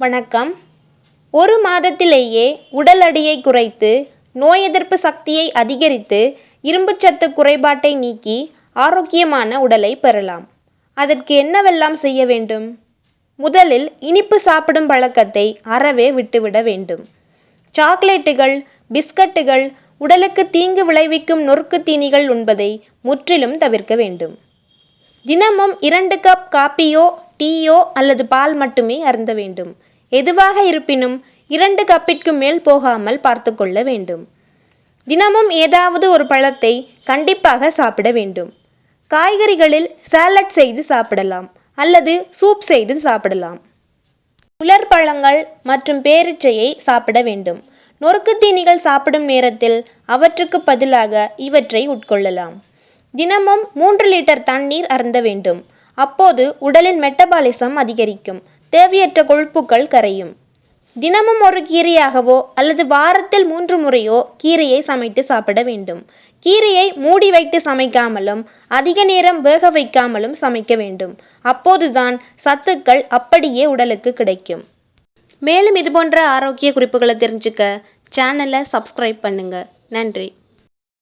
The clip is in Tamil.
வணக்கம். ஒரு மாதத்திலேயே உடல் அடியை குறைத்து நோய் எதிர்ப்பு சக்தியை அதிகரித்து இரும்புச்சத்து குறைபாட்டை நீக்கி ஆரோக்கியமான உடலை பெறலாம். அதற்கு என்னவெல்லாம் செய்ய வேண்டும்? முதலில் இனிப்பு சாப்பிடும் பழக்கத்தை அறவே விட்டுவிட வேண்டும். சாக்லேட்டுகள் பிஸ்கட்டுகள் உடலுக்கு தீங்கு விளைவிக்கும் நொறுக்கு தீனிகள் உண்பதை முற்றிலும் தவிர்க்க வேண்டும். தினமும் இரண்டு கப் காப்பியோ டீயோ அல்லது பால் மட்டுமே அருந்த வேண்டும். எதுவாக இருப்பினும் இரண்டு கப்பிற்கு மேல் போகாமல் பார்த்து கொள்ள வேண்டும். தினமும் ஏதாவது ஒரு பழத்தை கண்டிப்பாக சாப்பிட வேண்டும். காய்கறிகளில் சாலட் செய்து சாப்பிடலாம் அல்லது சூப் செய்து சாப்பிடலாம். உலர் பழங்கள் மற்றும் பேரீச்சையை சாப்பிட வேண்டும். நொறுக்கு தீனிகள் சாப்பிடும் நேரத்தில் அவற்றுக்கு பதிலாக இவற்றை உட்கொள்ளலாம். தினமும் மூன்று லிட்டர் தண்ணீர் அருந்த வேண்டும். அப்போது உடலின் மெட்டபாலிசம் அதிகரிக்கும். தேவையற்ற கொழுப்புகள் கரையும். தினமும் ஒரு கீரையாகவோ அல்லது வாரத்தில் மூன்று முறையோ கீரையை சமைத்து சாப்பிட வேண்டும். கீரையை மூடி வைத்து சமைக்காமலும் அதிக நேரம் வேக வைக்காமலும் சமைக்க வேண்டும். அப்போதுதான் சத்துக்கள் அப்படியே உடலுக்கு கிடைக்கும். மேலும் இது போன்ற ஆரோக்கிய குறிப்புகளை தெரிஞ்சுக்க சேனலை சப்ஸ்கிரைப் பண்ணுங்க. நன்றி.